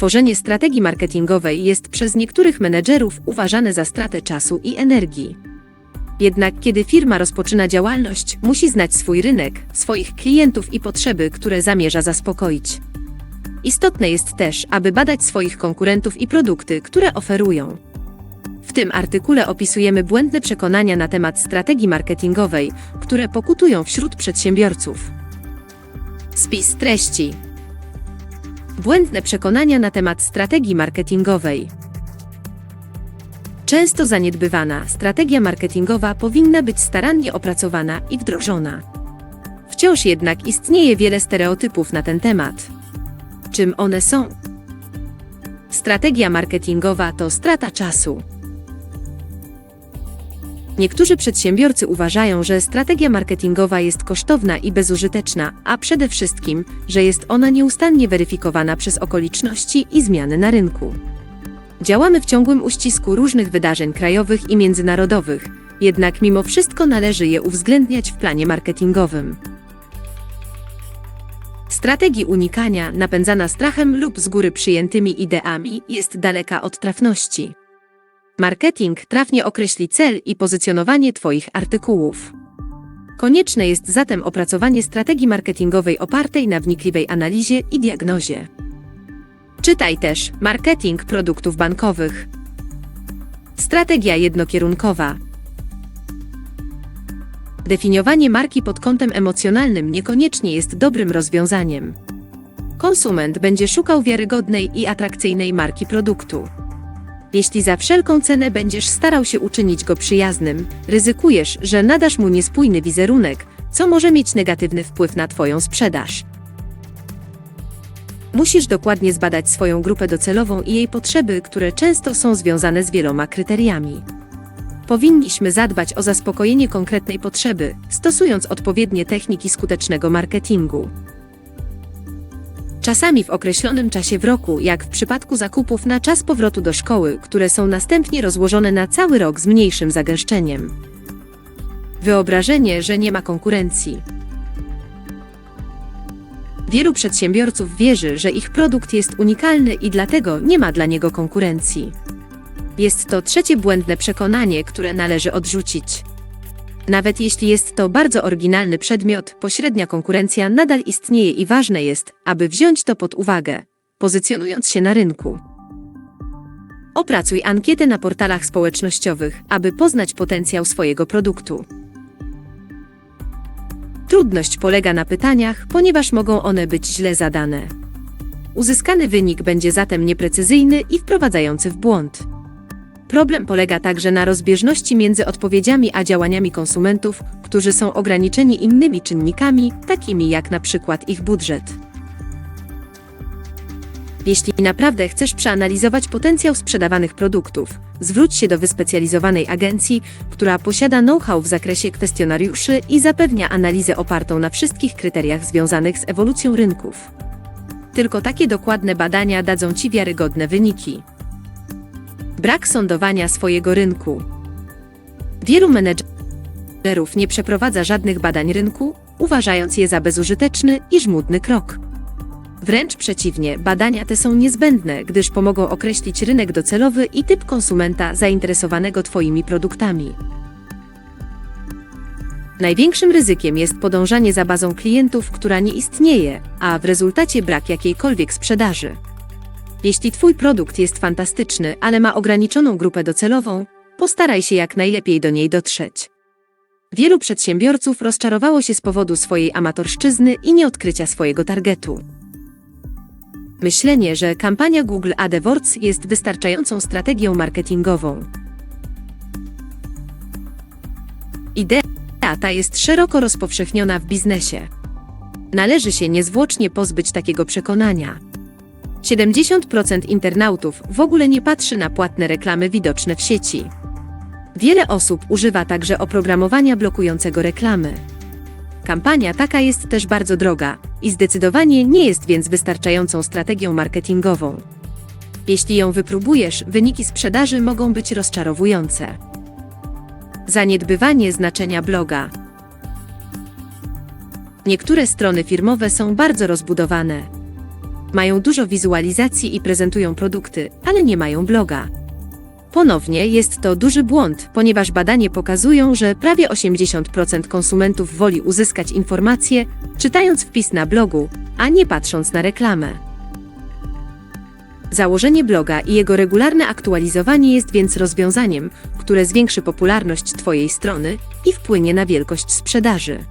Tworzenie strategii marketingowej jest przez niektórych menedżerów uważane za stratę czasu i energii. Jednak kiedy firma rozpoczyna działalność, musi znać swój rynek, swoich klientów i potrzeby, które zamierza zaspokoić. Istotne jest też, aby badać swoich konkurentów i produkty, które oferują. W tym artykule opisujemy błędne przekonania na temat strategii marketingowej, które pokutują wśród przedsiębiorców. Spis treści. Błędne przekonania na temat strategii marketingowej. Często zaniedbywana strategia marketingowa powinna być starannie opracowana i wdrożona. Wciąż jednak istnieje wiele stereotypów na ten temat. Czym one są? Strategia marketingowa to strata czasu. Niektórzy przedsiębiorcy uważają, że strategia marketingowa jest kosztowna i bezużyteczna, a przede wszystkim, że jest ona nieustannie weryfikowana przez okoliczności i zmiany na rynku. Działamy w ciągłym uścisku różnych wydarzeń krajowych i międzynarodowych, jednak mimo wszystko należy je uwzględniać w planie marketingowym. Strategii unikania, napędzana strachem lub z góry przyjętymi ideami, jest daleka od trafności. Marketing trafnie określi cel i pozycjonowanie Twoich artykułów. Konieczne jest zatem opracowanie strategii marketingowej opartej na wnikliwej analizie i diagnozie. Czytaj też marketing produktów bankowych. Strategia jednokierunkowa. Definiowanie marki pod kątem emocjonalnym niekoniecznie jest dobrym rozwiązaniem. Konsument będzie szukał wiarygodnej i atrakcyjnej marki produktu. Jeśli za wszelką cenę będziesz starał się uczynić go przyjaznym, ryzykujesz, że nadasz mu niespójny wizerunek, co może mieć negatywny wpływ na Twoją sprzedaż. Musisz dokładnie zbadać swoją grupę docelową i jej potrzeby, które często są związane z wieloma kryteriami. Powinniśmy zadbać o zaspokojenie konkretnej potrzeby, stosując odpowiednie techniki skutecznego marketingu. Czasami w określonym czasie w roku, jak w przypadku zakupów na czas powrotu do szkoły, które są następnie rozłożone na cały rok z mniejszym zagęszczeniem. Wyobrażenie, że nie ma konkurencji. Wielu przedsiębiorców wierzy, że ich produkt jest unikalny i dlatego nie ma dla niego konkurencji. Jest to trzecie błędne przekonanie, które należy odrzucić. Nawet jeśli jest to bardzo oryginalny przedmiot, pośrednia konkurencja nadal istnieje i ważne jest, aby wziąć to pod uwagę, pozycjonując się na rynku. Opracuj ankietę na portalach społecznościowych, aby poznać potencjał swojego produktu. Trudność polega na pytaniach, ponieważ mogą one być źle zadane. Uzyskany wynik będzie zatem nieprecyzyjny i wprowadzający w błąd. Problem polega także na rozbieżności między odpowiedziami a działaniami konsumentów, którzy są ograniczeni innymi czynnikami, takimi jak na przykład ich budżet. Jeśli naprawdę chcesz przeanalizować potencjał sprzedawanych produktów, zwróć się do wyspecjalizowanej agencji, która posiada know-how w zakresie kwestionariuszy i zapewnia analizę opartą na wszystkich kryteriach związanych z ewolucją rynków. Tylko takie dokładne badania dadzą Ci wiarygodne wyniki. Brak sądowania swojego rynku. Wielu menedżerów nie przeprowadza żadnych badań rynku, uważając je za bezużyteczny i żmudny krok. Wręcz przeciwnie, badania te są niezbędne, gdyż pomogą określić rynek docelowy i typ konsumenta zainteresowanego Twoimi produktami. Największym ryzykiem jest podążanie za bazą klientów, która nie istnieje, a w rezultacie brak jakiejkolwiek sprzedaży. Jeśli Twój produkt jest fantastyczny, ale ma ograniczoną grupę docelową, postaraj się jak najlepiej do niej dotrzeć. Wielu przedsiębiorców rozczarowało się z powodu swojej amatorszczyzny i nieodkrycia swojego targetu. Myślenie, że kampania Google AdWords jest wystarczającą strategią marketingową. Idea ta jest szeroko rozpowszechniona w biznesie. Należy się niezwłocznie pozbyć takiego przekonania. 70% internautów w ogóle nie patrzy na płatne reklamy widoczne w sieci. Wiele osób używa także oprogramowania blokującego reklamy. Kampania taka jest też bardzo droga i zdecydowanie nie jest więc wystarczającą strategią marketingową. Jeśli ją wypróbujesz, wyniki sprzedaży mogą być rozczarowujące. Zaniedbywanie znaczenia bloga. Niektóre strony firmowe są bardzo rozbudowane. Mają dużo wizualizacji i prezentują produkty, ale nie mają bloga. Ponownie jest to duży błąd, ponieważ badanie pokazują, że prawie 80% konsumentów woli uzyskać informacje, czytając wpis na blogu, a nie patrząc na reklamę. Założenie bloga i jego regularne aktualizowanie jest więc rozwiązaniem, które zwiększy popularność Twojej strony i wpłynie na wielkość sprzedaży.